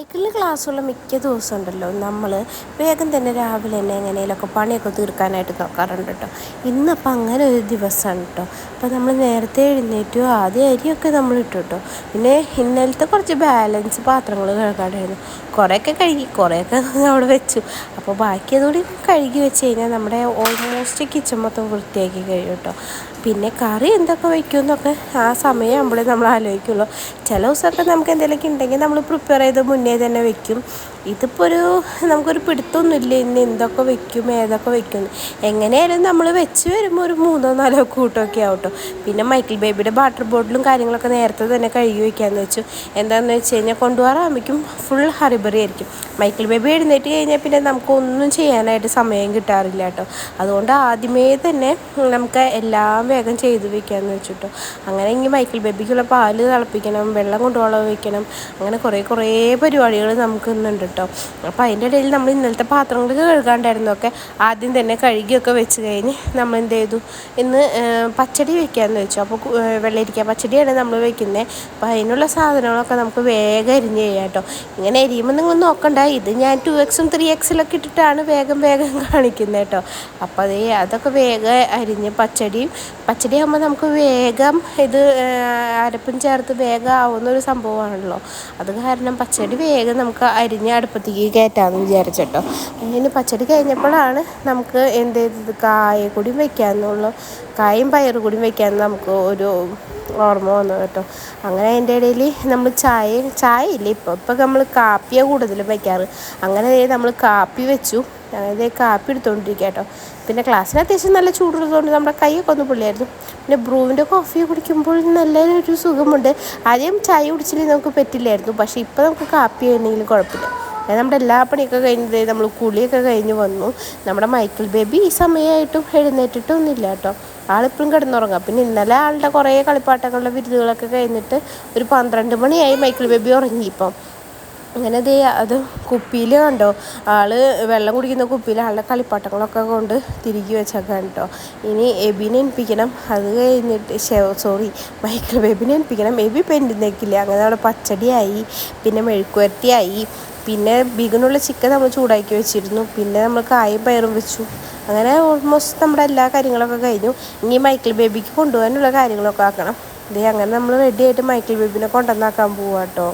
മൈക്കിളിന് ക്ലാസ്സുള്ള മിക്ക ദിവസം ഉണ്ടല്ലോ നമ്മൾ വേഗം തന്നെ രാവിലെ തന്നെ എങ്ങനെയൊക്കെ പണിയൊക്കെ തീർക്കാനായിട്ട് നോക്കാറുണ്ട് കേട്ടോ ഇന്നപ്പോൾ അങ്ങനെ ഒരു ദിവസമാണ് കേട്ടോ അപ്പോൾ നമ്മൾ നേരത്തെ എഴുന്നേറ്റു ആദ്യം അരിയൊക്കെ നമ്മൾ ഇട്ടു കേട്ടോ പിന്നെ ഇന്നലത്തെ കുറച്ച് ബാലൻസ് പാത്രങ്ങൾ കഴുകാണ്ടായിരുന്നു കുറേയൊക്കെ കഴുകി കുറേയൊക്കെ അവിടെ വെച്ചു. അപ്പോൾ ബാക്കി അതുകൂടി കഴുകി വെച്ച് കഴിഞ്ഞാൽ നമ്മുടെ ഓൾമോസ്റ്റ് കിച്ചൺ മൊത്തം വൃത്തിയാക്കി കഴിയും കേട്ടോ പിന്നെ കറി എന്തൊക്കെ വയ്ക്കുമെന്നൊക്കെ ആ സമയമാകുമ്പോഴേ നമ്മൾ ആലോചിക്കുള്ളൂ ചില ദിവസമൊക്കെ നമുക്ക് എന്തെങ്കിലുമൊക്കെ ഉണ്ടെങ്കിൽ നമ്മൾ പ്രിപ്പയർ ചെയ്ത് മുന്നേ തന്നെ വെക്കും ഇതിപ്പോൾ ഒരു നമുക്കൊരു പിടുത്തമൊന്നുമില്ല ഇന്ന് എന്തൊക്കെ വെക്കും ഏതൊക്കെ വെക്കും. എങ്ങനെയായാലും നമ്മൾ വെച്ച് വരുമ്പോൾ ഒരു മൂന്നോ നാലോ കൂട്ടമൊക്കെ ആവട്ടോ പിന്നെ മൈക്കിൾ ബേബിയുടെ വാട്ടർ ബോട്ടിലും കാര്യങ്ങളൊക്കെ നേരത്തെ തന്നെ കഴുകി വയ്ക്കാമെന്ന് വെച്ചു. എന്താണെന്ന് വെച്ച് കഴിഞ്ഞാൽ കൊണ്ടുപോകാറാകുമ്പോഴേക്കും ഫുൾ ഹറിബറി ആയിരിക്കും. മൈക്കിൾ ബേബി എഴുന്നേറ്റ് കഴിഞ്ഞാൽ പിന്നെ നമുക്കൊന്നും ചെയ്യാനായിട്ട് സമയം കിട്ടാറില്ല കേട്ടോ അതുകൊണ്ട് ആദ്യമേ തന്നെ നമുക്ക് എല്ലാം വേഗം ചെയ്ത് വെക്കാമെന്ന് വെച്ചിട്ടോ അങ്ങനെ ഇനി മൈക്കിൾ ബേബിക്കുള്ള പാൽ തിളപ്പിക്കണം വെള്ളം കൊണ്ടുപോകാൻ വയ്ക്കണം അങ്ങനെ കുറേ കുറേ പരിപാടികൾ നമുക്ക് ഇന്നുണ്ട് കേട്ടോ. അപ്പോൾ അതിന്റെ ഇടയിൽ നമ്മൾ ഇന്നലത്തെ പാത്രങ്ങൾ കഴുകാണ്ടായിരുന്നൊക്കെ ആദ്യം തന്നെ കഴുകിയൊക്കെ വെച്ച് കഴിഞ്ഞ് നമ്മൾ എന്ത് ചെയ്തു? ഇന്ന് പച്ചടി വെക്കാമെന്ന് വെച്ചു. അപ്പോൾ വെള്ളരിക്ക പച്ചടിയാണ് നമ്മൾ വെക്കുന്നത് അപ്പോൾ അതിനുള്ള സാധനങ്ങളൊക്കെ നമുക്ക് വേഗം അരിഞ്ഞ് ചെയ്യാം കേട്ടോ. ഇങ്ങനെ എരിയുമ്പോൾ നിങ്ങൾ നോക്കണ്ട. ഇത് ഞാൻ ടു എക്സും ത്രീ എക്സിലൊക്കെ ഇട്ടിട്ടാണ് വേഗം വേഗം കാണിക്കുന്നത് കേട്ടോ. അപ്പോൾ അതേ അതൊക്കെ വേഗം അരിഞ്ഞ് പച്ചടിയും പച്ചടി ആകുമ്പോൾ നമുക്ക് വേഗം ഇത് അരപ്പും ചേർത്ത് വേഗം ആവുന്ന ഒരു സംഭവമാണല്ലോ. അത് കാരണം പച്ചടി വേഗം നമുക്ക് അരിഞ്ഞ് അടുപ്പത്തേക്ക് കയറ്റാമെന്ന് വിചാരിച്ചിട്ടോ. അങ്ങനെ പച്ചടി കഴിഞ്ഞപ്പോഴാണ് നമുക്ക് എന്ത് ചെയ്തത്? കായ കൂടി വയ്ക്കാമെന്നുള്ള കായും പയറും കൂടി വെക്കാൻ നമുക്ക് ഒരു ഓർമ്മ വന്നു കേട്ടോ. അങ്ങനെ അതിന്റെ ഇടയിൽ നമ്മൾ ചായ ചായ ഇല്ല ഇപ്പോൾ ഇപ്പോൾ നമ്മൾ കാപ്പിയാണ് കൂടുതലും വയ്ക്കാറ് അങ്ങനെ നമ്മൾ കാപ്പി വെച്ചു. അതായത് കാപ്പി എടുത്തുകൊണ്ടിരിക്കുക കേട്ടോ. പിന്നെ ക്ലാസ്സിന് അത്യാവശ്യം നല്ല ചൂടുള്ളതുകൊണ്ട് നമ്മുടെ കൈയൊക്കെ ഒന്ന് പുള്ളിയായിരുന്നു. പിന്നെ ബ്രൂവിന്റെ കോഫി കുടിക്കുമ്പോൾ നല്ലൊരു സുഖമുണ്ട്. ആദ്യം ചായ കുടിച്ചില്ലെങ്കിൽ നമുക്ക് പറ്റില്ലായിരുന്നു. പക്ഷേ ഇപ്പോൾ നമുക്ക് കാപ്പി ആണെങ്കിലും കുഴപ്പമില്ല. നമ്മുടെ എല്ലാ പണിയൊക്കെ കഴിഞ്ഞത് നമ്മൾ കുളിയൊക്കെ കഴിഞ്ഞ് വന്നു. നമ്മുടെ മൈക്കിൾ ബേബി ഈ സമയമായിട്ടും എഴുന്നേറ്റിട്ടൊന്നുമില്ല കേട്ടോ. ആളിപ്പോഴും കിടന്നുറങ്ങാം. പിന്നെ ഇന്നലെ ആളുടെ കുറേ കളിപ്പാട്ടങ്ങളുടെ വിരുതുകളൊക്കെ കഴിഞ്ഞിട്ട് ഒരു പന്ത്രണ്ട് മണിയായി മൈക്കിൾ ബേബി ഉറങ്ങി ഇപ്പം അങ്ങനെ ദേ അത് കുപ്പിയിൽ കണ്ടോ? ആൾ വെള്ളം കുടിക്കുന്ന കുപ്പിയിൽ ആളുടെ കളിപ്പാട്ടങ്ങളൊക്കെ കൊണ്ട് തിരികെ വെച്ചേക്കാൻ കേട്ടോ ഇനി എബിനെ എനിപ്പിക്കണം അത് കഴിഞ്ഞിട്ട് സോറി മൈക്കിൾ ബേബിനെ എനിപ്പിക്കണം എബി പെൻഡിന്നേക്കില്ല അങ്ങനെ അവിടെ പച്ചടിയായി പിന്നെ മെഴുക്കുവരട്ടിയായി പിന്നെ ബിഗിനുള്ള ചിക്കൻ നമ്മൾ ചൂടാക്കി വെച്ചിരുന്നു. പിന്നെ നമ്മൾ കായും പയറും വെച്ചു. അങ്ങനെ ഓൾമോസ്റ്റ് നമ്മുടെ എല്ലാ കാര്യങ്ങളൊക്കെ കഴിഞ്ഞു. ഇനി മൈക്കിൾ ബേബിക്ക് കൊണ്ടുപോകാനുള്ള കാര്യങ്ങളൊക്കെ ആക്കണം. ഇതേ അങ്ങനെ നമ്മൾ റെഡി ആയിട്ട് മൈക്കിൾ ബേബിനെ കൊണ്ടുവന്നാക്കാൻ പോവാട്ടോ